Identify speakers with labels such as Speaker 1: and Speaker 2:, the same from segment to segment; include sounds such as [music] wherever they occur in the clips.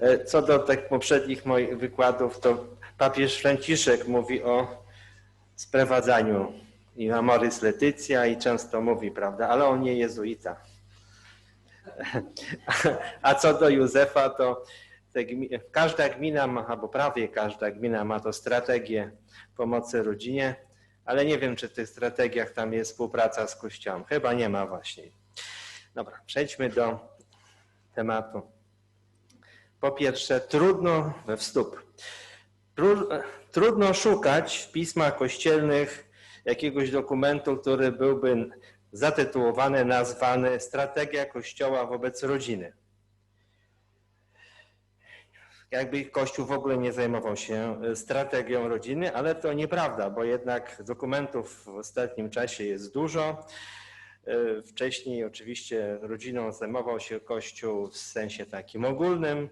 Speaker 1: E, Co do tych poprzednich moich wykładów, to papież Franciszek mówi o sprowadzaniu i amoris leticia i często mówi, prawda, ale on nie jezuita. [laughs] A co do Józefa, to każda gmina ma, albo prawie każda gmina ma to strategię pomocy rodzinie, ale nie wiem, czy w tych strategiach tam jest współpraca z Kościołem. Chyba nie ma właśnie. Dobra, przejdźmy do tematu. Po pierwsze, trudno we. Tru- Trudno szukać w pismach kościelnych jakiegoś dokumentu, który byłby zatytułowany, nazwany Strategia Kościoła wobec rodziny. Jakby Kościół w ogóle nie zajmował się strategią rodziny, ale to nieprawda, bo jednak dokumentów w ostatnim czasie jest dużo. E, Wcześniej oczywiście rodziną zajmował się Kościół w sensie takim ogólnym,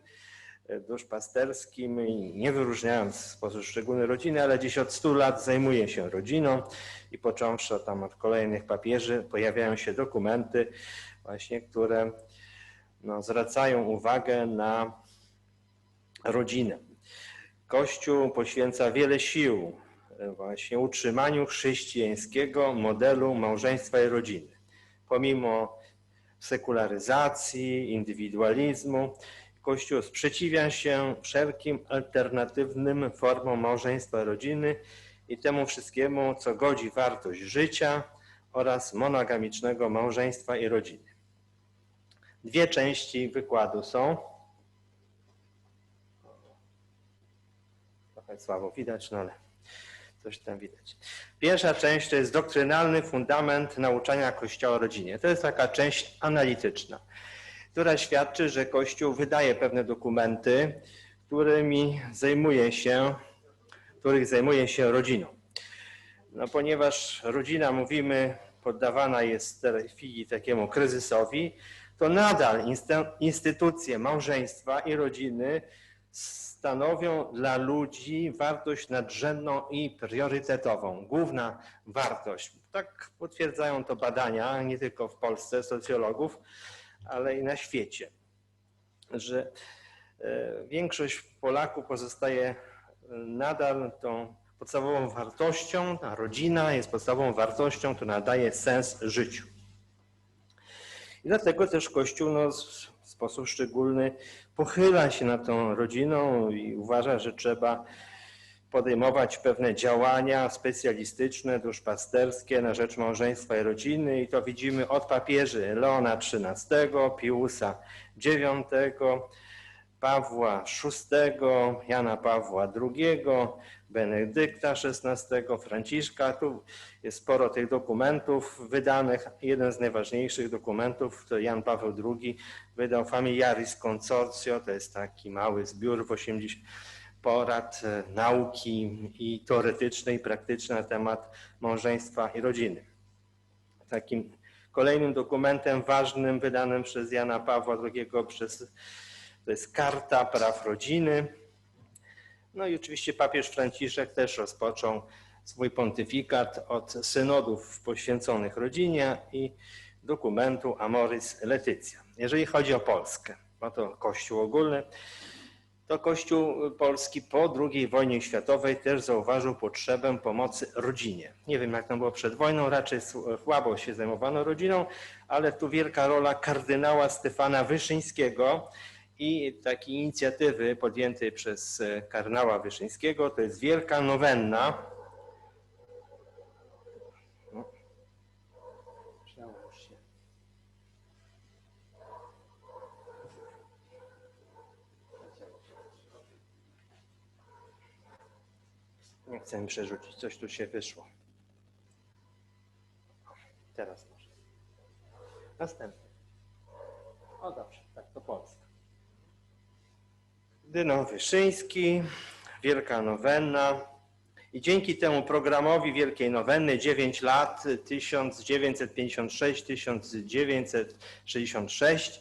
Speaker 1: e, duszpasterskim i nie wyróżniając w sposób szczególny rodziny, ale gdzieś od 100 lat zajmuje się rodziną i począwszy tam od kolejnych papieży pojawiają się dokumenty właśnie, które no, zwracają uwagę na rodzinę. Kościół poświęca wiele sił e, właśnie utrzymaniu chrześcijańskiego modelu małżeństwa i rodziny. Pomimo sekularyzacji, indywidualizmu, Kościół sprzeciwia się wszelkim alternatywnym formom małżeństwa rodziny i temu wszystkiemu, co godzi wartość życia oraz monogamicznego małżeństwa i rodziny. Dwie części wykładu są. Trochę słabo widać, no ale coś tam widać. Pierwsza część to jest doktrynalny fundament nauczania Kościoła o rodzinie. To jest taka część analityczna, która świadczy, że Kościół wydaje pewne dokumenty, którymi zajmuje się, których zajmuje się rodziną. No, ponieważ rodzina, mówimy, poddawana jest w tej chwili takiemu kryzysowi, to nadal instytucje małżeństwa i rodziny stanowią dla ludzi wartość nadrzędną i priorytetową, główna wartość. Tak potwierdzają to badania nie tylko w Polsce socjologów, ale i na świecie, że e, większość Polaków pozostaje e, nadal tą podstawową wartością, a rodzina jest podstawową wartością, która nadaje sens życiu. I dlatego też Kościół no, sposób szczególny pochyla się nad tą rodziną i uważa, że trzeba podejmować pewne działania specjalistyczne, duszpasterskie na rzecz małżeństwa i rodziny. I to widzimy od papieży Leona XIII, Piusa IX, Pawła VI, Jana Pawła II, Benedykta XVI, Franciszka. Tu jest sporo tych dokumentów wydanych. Jeden z najważniejszych dokumentów to Jan Paweł II wydał Familiaris Consortio, to jest taki mały zbiór w 80 porad e, nauki i teoretycznej, i praktycznej na temat małżeństwa i rodziny. Takim kolejnym dokumentem ważnym wydanym przez Jana Pawła II przez, to jest Karta Praw Rodziny. No i oczywiście papież Franciszek też rozpoczął swój pontyfikat od synodów poświęconych rodzinie i dokumentu Amoris Leticia. Jeżeli chodzi o Polskę, no to Kościół ogólny, to Kościół polski po II wojnie światowej też zauważył potrzebę pomocy rodzinie. Nie wiem, jak to było przed wojną, raczej słabo się zajmowano rodziną, ale tu wielka rola kardynała Stefana Wyszyńskiego i takiej inicjatywy podjętej przez kardynała Wyszyńskiego, to jest wielka nowenna. No. Nie chcę przerzucić, coś tu się wyszło. Teraz może. Następny. O dobrze. Dyno Wyszyński, Wielka Nowenna. I dzięki temu programowi Wielkiej Nowenny 9 lat 1996-1966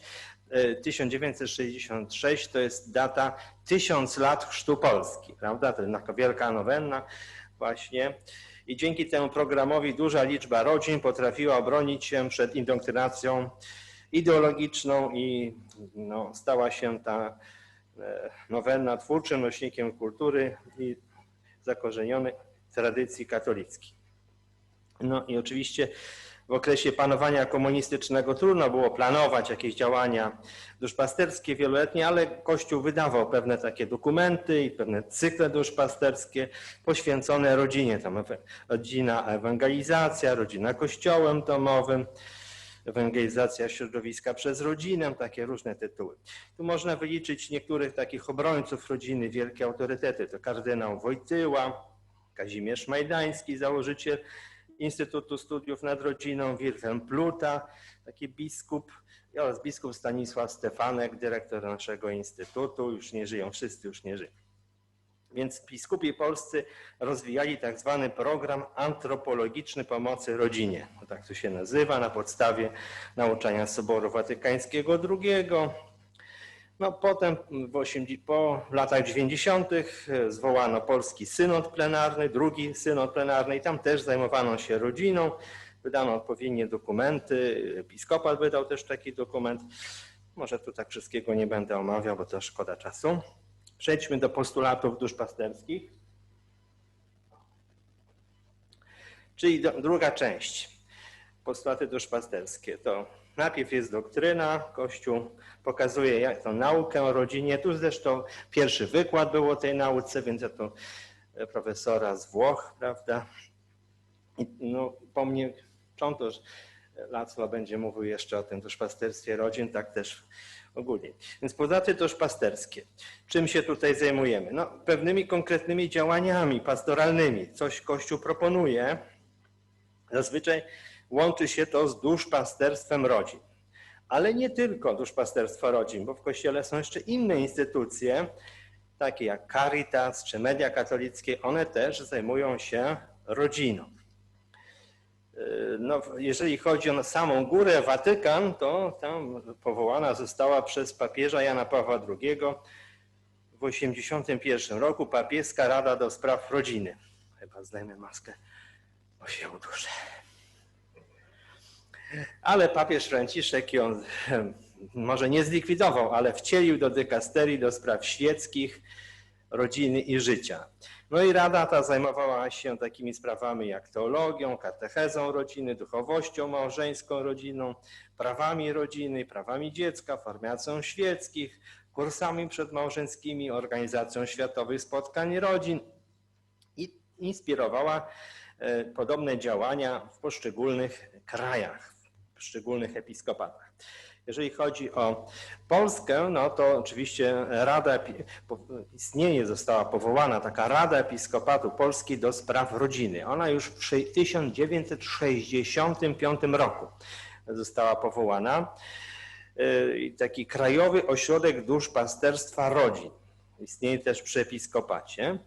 Speaker 1: e, 1966 to jest data 1000 lat chrztu Polski, prawda? To jest wielka nowenna właśnie. I dzięki temu programowi duża liczba rodzin potrafiła obronić się przed indoktrynacją ideologiczną i no, stała się ta nowenna twórczym nośnikiem kultury i zakorzeniony tradycji katolickiej. No i oczywiście w okresie panowania komunistycznego trudno było planować jakieś działania duszpasterskie wieloletnie, ale Kościół wydawał pewne takie dokumenty i pewne cykle duszpasterskie poświęcone rodzinie. Tam rodzina ewangelizacja, rodzina kościołem domowym, ewangelizacja środowiska przez rodzinę, takie różne tytuły. Tu można wyliczyć niektórych takich obrońców rodziny, wielkie autorytety. To kardynał Wojtyła, Kazimierz Majdański, założyciel Instytutu Studiów nad Rodziną, Wilhelm Pluta, taki biskup oraz biskup Stanisław Stefanek, dyrektor naszego instytutu. Już nie żyją, wszyscy już nie żyją. Więc biskupi polscy rozwijali tak zwany program antropologiczny pomocy rodzinie. Tak to się nazywa na podstawie nauczania Soboru Watykańskiego II. No, potem w 80, po latach 90. zwołano polski synod plenarny, drugi synod plenarny i tam też zajmowano się rodziną. Wydano odpowiednie dokumenty, episkopat wydał też taki dokument. Może tu tak wszystkiego nie będę omawiał, bo to szkoda czasu. Przejdźmy do postulatów duszpasterskich. Czyli do, druga część. Postulaty duszpasterskie to najpierw jest doktryna, Kościół pokazuje jak naukę o rodzinie. Tu zresztą pierwszy wykład był o tej nauce, więc ja to profesora z Włoch, prawda? No, po mnie Czątosz Laclo będzie mówił jeszcze o tym duszpasterstwie rodzin, tak też ogólnie. Więc podaty duszpasterskie. Czym się tutaj zajmujemy? No, pewnymi konkretnymi działaniami pastoralnymi. Coś Kościół proponuje. Zazwyczaj łączy się to z duszpasterstwem rodzin. Ale nie tylko duszpasterstwo rodzin, bo w Kościele są jeszcze inne instytucje, takie jak Caritas czy media katolickie, one też zajmują się rodziną. No, jeżeli chodzi o samą górę Watykan, to tam powołana została przez papieża Jana Pawła II w 1981 roku papieska Rada do Spraw Rodziny. Chyba zdejmę maskę, bo się uduszę. Ale papież Franciszek ją [laughs] może nie zlikwidował, ale wcielił do dykasterii do spraw świeckich, rodziny i życia. No i rada ta zajmowała się takimi sprawami jak teologią, katechezą rodziny, duchowością małżeńską rodziną, prawami rodziny, prawami dziecka, formacją świeckich, kursami przedmałżeńskimi, organizacją światowych spotkań rodzin i inspirowała e, podobne działania w poszczególnych krajach, w poszczególnych episkopatach. Jeżeli chodzi o Polskę, no to oczywiście Rada, istnieje, została powołana taka Rada Episkopatu Polski do spraw rodziny. Ona już w 1965 roku została powołana. Y, taki Krajowy Ośrodek Duszpasterstwa Rodzin. Istnieje też przy episkopacie.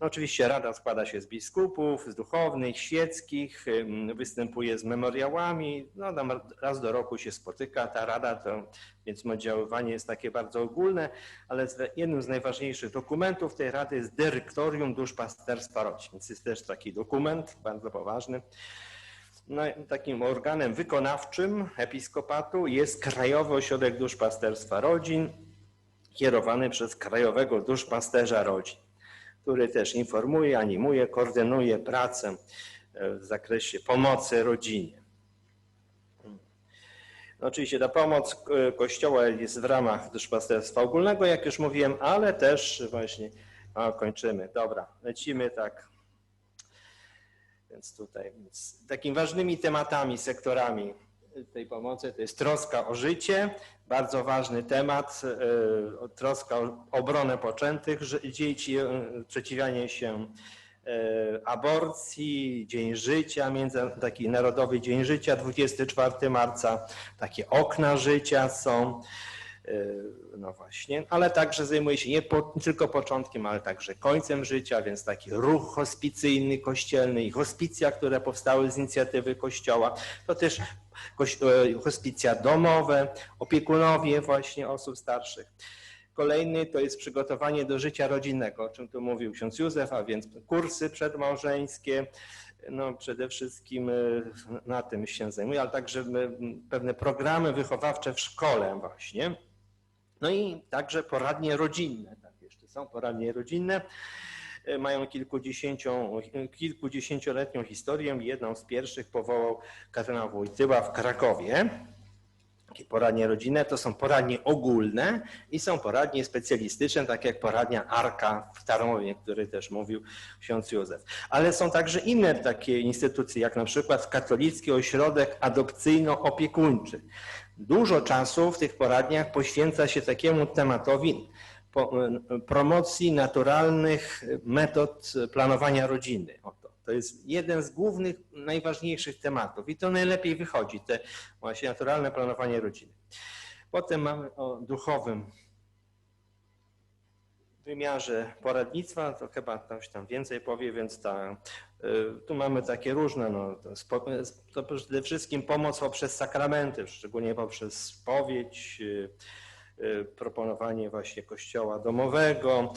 Speaker 1: No oczywiście Rada składa się z biskupów, z duchownych, świeckich, występuje z memoriałami, no tam raz do roku się spotyka ta Rada, to, więc oddziaływanie jest takie bardzo ogólne, ale jednym z najważniejszych dokumentów tej Rady jest Dyrektorium Duszpasterstwa Rodzin, więc jest też taki dokument bardzo poważny. No, takim organem wykonawczym episkopatu jest Krajowy Ośrodek Duszpasterstwa Rodzin, kierowany przez Krajowego Duszpasterza Rodzin który też informuje, animuje, koordynuje pracę e, w zakresie pomocy rodzinie. No, oczywiście ta pomoc e, Kościoła jest w ramach duszpasterstwa ogólnego, jak już mówiłem, ale też właśnie o, kończymy. Dobra, lecimy tak. Więc tutaj takimi ważnymi tematami, sektorami tej pomocy to jest troska o życie, bardzo ważny temat, e, troska o obronę poczętych dzieci, e, przeciwianie się e, aborcji, Dzień Życia, między, taki Narodowy Dzień Życia, 24 marca, takie okna życia są. No właśnie, ale także zajmuje się nie, po, tylko początkiem, ale także końcem życia, więc taki ruch hospicyjny, kościelny i hospicja, które powstały z inicjatywy Kościoła. To też E, hospicja domowe, opiekunowie właśnie osób starszych. Kolejny to jest przygotowanie do życia rodzinnego, o czym tu mówił ksiądz Józef, a więc kursy przedmałżeńskie, no przede wszystkim e, na tym się zajmuje, ale także pewne programy wychowawcze w szkole właśnie. No i także poradnie rodzinne. Tak, jeszcze są poradnie rodzinne. E, Mają kilkudziesięcioletnią historię. Jedną z pierwszych powołał kardynał Wojtyła w Krakowie. Takie poradnie rodzinne to są poradnie ogólne i są poradnie specjalistyczne, tak jak poradnia Arka w Tarnowie, który też mówił ksiądz Józef. Ale są także inne takie instytucje, jak na przykład Katolicki Ośrodek Adopcyjno-Opiekuńczy. Dużo czasu w tych poradniach poświęca się takiemu tematowi promocji naturalnych metod planowania rodziny. To jest jeden z głównych, najważniejszych tematów i to najlepiej wychodzi, te właśnie naturalne planowanie rodziny. Potem mamy o duchowym wymiarze poradnictwa, to chyba ktoś tam więcej powie, więc ta, y, tu mamy takie różne, no, to, przede wszystkim pomoc poprzez sakramenty, szczególnie poprzez spowiedź, y, y, proponowanie właśnie kościoła domowego.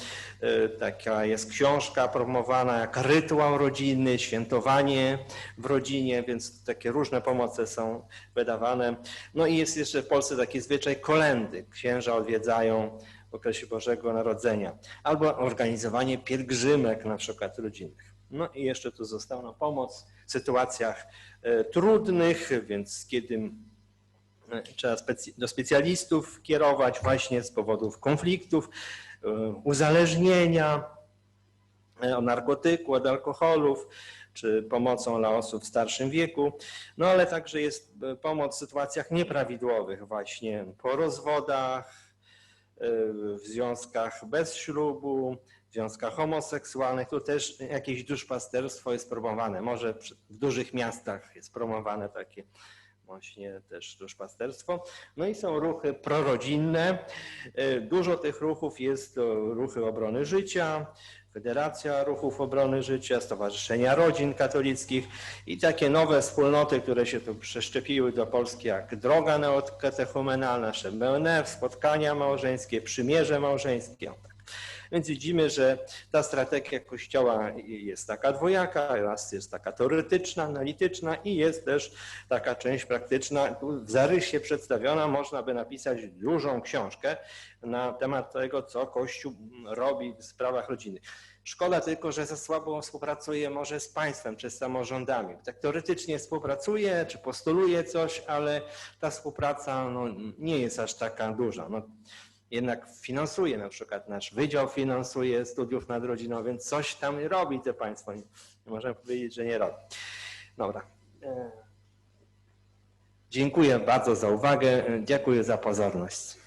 Speaker 1: Taka jest książka promowana jak rytuał rodzinny, świętowanie w rodzinie, więc takie różne pomoce są wydawane. No i jest jeszcze w Polsce taki zwyczaj kolendy. Księża odwiedzają w okresie Bożego Narodzenia albo organizowanie pielgrzymek na przykład rodzinnych. No i jeszcze tu została pomoc w sytuacjach e, trudnych, więc kiedy e, trzeba do specjalistów kierować właśnie z powodów konfliktów, e, uzależnienia od narkotyku, od alkoholów, czy pomocą dla osób w starszym wieku. No ale także jest pomoc w sytuacjach nieprawidłowych, właśnie po rozwodach, w związkach bez ślubu, w związkach homoseksualnych. Tu też jakieś duszpasterstwo jest promowane. Może w dużych miastach jest promowane takie właśnie też duszpasterstwo. No i są ruchy prorodzinne. E, Dużo tych ruchów jest ruchy obrony życia, Federacja Ruchów Obrony Życia, Stowarzyszenia Rodzin Katolickich i takie nowe wspólnoty, które się tu przeszczepiły do Polski, jak Droga Neokatechumenalna, MNF, spotkania małżeńskie, przymierze małżeńskie. Więc widzimy, że ta strategia Kościoła jest taka dwojaka, raz jest taka teoretyczna, analityczna i jest też taka część praktyczna. Tu w zarysie przedstawiona można by napisać dużą książkę na temat tego, co Kościół robi w sprawach rodziny. Szkoda tylko, że za słabo współpracuje może z państwem czy z samorządami. Tak teoretycznie współpracuje czy postuluje coś, ale ta współpraca no, nie jest aż taka duża. No, jednak finansuje na przykład nasz wydział finansuje studiów nad rodziną, więc coś tam robi to państwo. Nie, nie możemy powiedzieć, że nie robi. Dobra. E, Dziękuję bardzo za uwagę. Dziękuję za pozorność.